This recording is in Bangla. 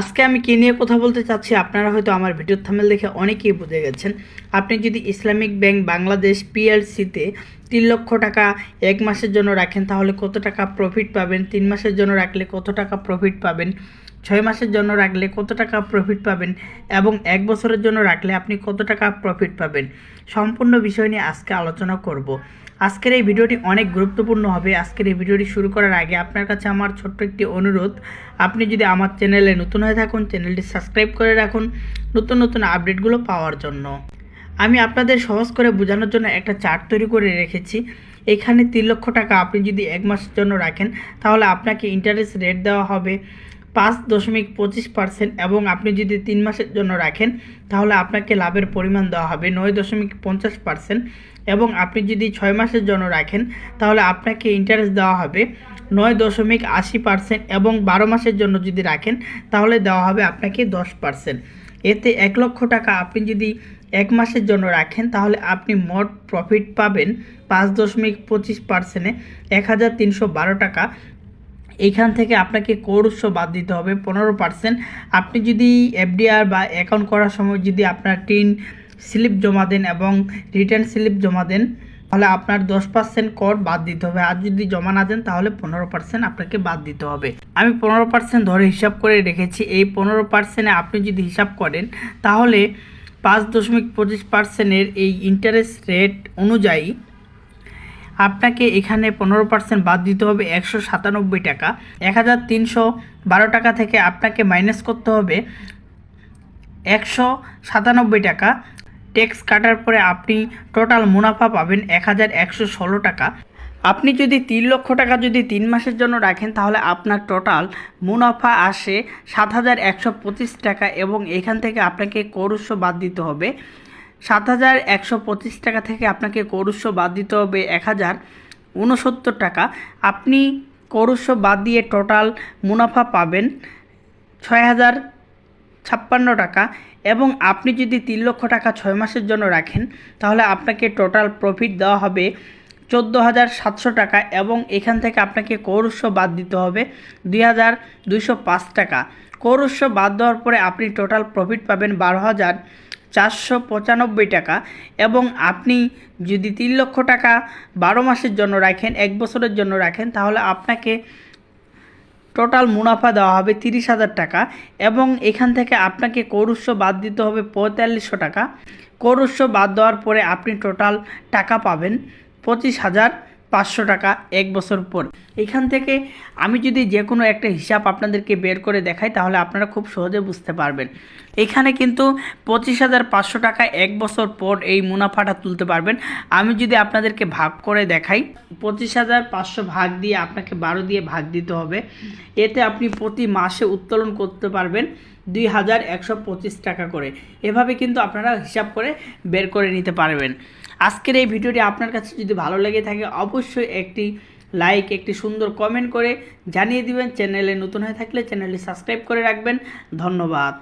আজকে আমি কি নিয়ে কথা বলতে চাচ্ছি? আপনারা হয়তো আমার ভিডিও থামেল দেখে অনেকেই বুঝে গেছেন। আপনি যদি ইসলামিক ব্যাংক বাংলাদেশ পিএলসিতে তিন লক্ষ টাকা এক মাসের জন্য রাখেন, তাহলে কত টাকা প্রফিট পাবেন? তিন মাসের জন্য রাখলে কত টাকা প্রফিট পাবেন? ছয় মাসের জন্য রাখলে কত টাকা প্রফিট পাবেন? এবং এক বছরের জন্য রাখলে আপনি কত টাকা প্রফিট পাবেন? সম্পূর্ণ বিষয় নিয়ে আজকে আলোচনা করব। আজকের এই ভিডিওটি অনেক গুরুত্বপূর্ণ হবে। আজকের এই ভিডিওটি শুরু করার আগে আপনার কাছে আমার ছোট্ট একটি অনুরোধ। আপনি যদি আমার চ্যানেলে নতুন হয়ে থাকুন, চ্যানেলটি সাবস্ক্রাইব করে রাখুন নতুন নতুন আপডেটগুলো পাওয়ার জন্য। আমি আপনাদের সহজ করে বোঝানোর জন্য একটা চার্ট তৈরি করে রেখেছি। এখানে তিন লক্ষ টাকা আপনি যদি এক মাসের জন্য রাখেন, তাহলে আপনাকে ইন্টারেস্ট রেট দেওয়া হবে পাঁচ দশমিক পঁচিশ পার্সেন্ট এবং আপনি যদি তিন মাসের জন্য রাখেন, তাহলে আপনাকে লাভের পরিমাণ দেওয়া হবে নয় দশমিক পঞ্চাশ পার্সেন্ট এবং আপনি যদি ছয় মাসের জন্য রাখেন, তাহলে আপনাকে ইন্টারেস্ট দেওয়া হবে নয় দশমিক আশি পার্সেন্ট এবং বারো মাসের জন্য যদি রাখেন, তাহলে দেওয়া হবে আপনাকে দশ পার্সেন্ট এতে এক লক্ষ টাকা আপনি যদি এক মাসের জন্য রাখেন, তাহলে আপনি মোট প্রফিট পাবেন পাঁচ দশমিক পঁচিশ পার্সেন্টে এক হাজার তিনশো বারো টাকা। এইখান থেকে আপনাকে কোর উৎস বাদ দিতে হবে, পনেরো পার্সেন্ট আপনি যদি এফডিআর বা অ্যাকাউন্ট করার সময় যদি আপনার টিন স্লিপ জমা দেন এবং রিটার্ন স্লিপ জমা দেন, তাহলে আপনার দশ পার্সেন্ট কর বাদ দিতে হবে। আর যদি জমা না দেন, তাহলে পনেরো পার্সেন্ট আপনাকে বাদ দিতে হবে। আমি পনেরো পার্সেন্ট ধরে হিসাব করে রেখেছি। এই পনেরো পার্সেন্টে আপনি যদি হিসাব করেন, তাহলে পাঁচ দশমিক পঁচিশ পার্সেন্টের এই ইন্টারেস্ট রেট অনুযায়ী আপনাকে এখানে পনেরো পার্সেন্ট বাদ দিতে হবে একশো সাতানব্বই টাকা। এক হাজার তিনশো বারো টাকা থেকে আপনাকে মাইনাস করতে হবে একশো সাতানব্বই টাকা। ট্যাক্স কাটার পরে আপনি টোটাল মুনাফা পাবেন এক হাজার একশো ষোলো টাকা। আপনি যদি তিন লক্ষ টাকা যদি তিন মাসের জন্য রাখেন, তাহলে আপনার টোটাল মুনাফা আসে সাত হাজার একশো পঁচিশ টাকা এবং এখান থেকে আপনাকে করুষ্য বাদ দিতে হবে। সাত হাজার একশো পঁচিশ টাকা থেকে আপনাকে করুষ্য বাদ দিতে হবে এক হাজার উনসত্তর টাকা। আপনি করুষ্য বাদ দিয়ে টোটাল মুনাফা পাবেন ছয় হাজার ছাপ্পান্ন টাকা এবং আপনি যদি তিন লক্ষ টাকা ছয় মাসের জন্য রাখেন, তাহলে আপনাকে টোটাল প্রফিট দেওয়া হবে চোদ্দ হাজার সাতশো টাকা এবং এখান থেকে আপনাকে কৌরস্য বাদ দিতে হবে দুই হাজার দুইশো পাঁচ টাকা। কৌরস্য বাদ দেওয়ার পরে আপনি টোটাল প্রফিট পাবেন বারো হাজার চারশো পঁচানব্বই টাকা এবং আপনি যদি তিন লক্ষ টাকা বারো মাসের জন্য রাখেন, এক বছরের জন্য রাখেন, তাহলে আপনাকে টোটাল মুনাফা দেওয়া হবে তিরিশ হাজার টাকা এবং এখান থেকে আপনাকে কৌরুষ্য বাদ দিতে হবে পঁয়তাল্লিশশো টাকা। কৌরুষ্য বাদ দেওয়ার পরে আপনি টোটাল টাকা পাবেন পঁচিশ হাজার পাঁচশো টাকা এক বছর পর। এখান থেকে আমি যদি যে কোনো একটা হিসাব আপনাদেরকে বের করে দেখাই, তাহলে আপনারা খুব সহজে বুঝতে পারবেন। এখানে কিন্তু পঁচিশ হাজার পাঁচশো টাকা এক বছর পর এই মুনাফাটা তুলতে পারবেন। আমি যদি আপনাদেরকে ভাগ করে দেখাই, পঁচিশ হাজার পাঁচশো ভাগ দিয়ে আপনাকে বারো দিয়ে ভাগ দিতে হবে। এতে আপনি প্রতি মাসে উত্তোলন করতে পারবেন দুই হাজার একশো পঁচিশ টাকা করে। এভাবে কিন্তু আপনারা হিসাব করে বের করে নিতে পারবেন। আজকের এই ভিডিওটি আপনার কাছে যদি ভালো লেগে থাকে, অবশ্যই একটি লাইক একটি সুন্দর কমেন্ট করে জানিয়ে দিবেন। চ্যানেলে নতুন হয়ে থাকলে চ্যানেলটি সাবস্ক্রাইব করে রাখবেন। ধন্যবাদ।